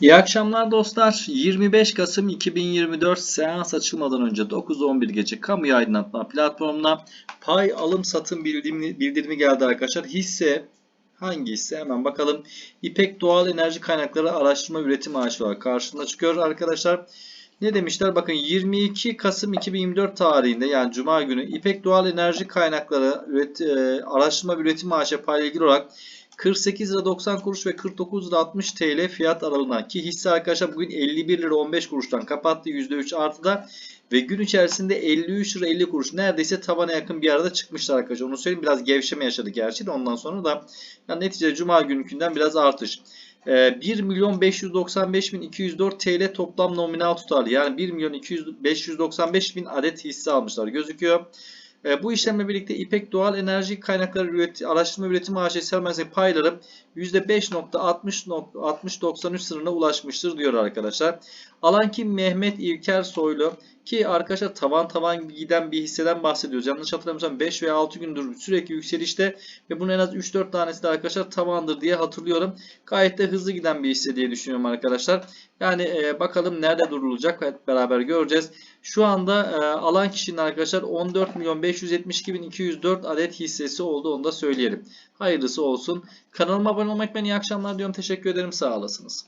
İyi akşamlar dostlar. 25 Kasım 2024 seans açılmadan önce 9-11 gece kamuya aydınlatma platformuna pay alım satım bildirimi, bildirimi geldi arkadaşlar. Hisse hangi hisse hemen bakalım. İpek Doğal Enerji Kaynakları Araştırma Üretim Ağaçı var. Karşında çıkıyor arkadaşlar. Ne demişler? Bakın 22 Kasım 2024 tarihinde yani Cuma günü İpek Doğal Enerji Kaynakları Üret, e, Araştırma Üretim Ağaçı payla ilgili olarak 48 lira 90 kuruş ve 49 lira 60 TL fiyat aralığında ki hisse arkadaşlar bugün 51 lira 15 kuruştan kapattı. %3 artıda. Ve gün içerisinde 53 lira 50 kuruş. Neredeyse tabana yakın bir arada çıkmışlar arkadaşlar. Onu söyleyeyim. Biraz gevşeme yaşadı gerçi de. Ondan sonra da yani neticede cuma günkünden biraz artış. Ee, 1 milyon 595 bin 204 TL toplam nominal tutarlı. Yani 1 milyon 200, 595 bin adet hisse almışlar. Gözüküyor. E, bu işlemle birlikte İpek Doğal Enerji Kaynakları Üret Araştırma Üretim AŞ Sermayesi payları %5.60.93 sınırına ulaşmıştır diyor arkadaşlar. Alan kim? Mehmet İlker Soylu ki arkadaşlar tavan tavan giden bir hisseden bahsediyoruz. Yanlış hatırlamıyorsam 5 veya 6 gündür sürekli yükselişte ve bunun en az 3-4 tanesi de arkadaşlar tavandır diye hatırlıyorum. Gayet de hızlı giden bir hisse diye düşünüyorum arkadaşlar. Yani e, bakalım nerede durulacak hep beraber göreceğiz. Şu anda e, alan kişinin arkadaşlar 14 milyon 5 572.204 adet hissesi oldu onu da söyleyelim. Hayırlısı olsun. Kanalıma abone olmak beni iyi akşamlar diyorum. Teşekkür ederim. Sağ olasınız.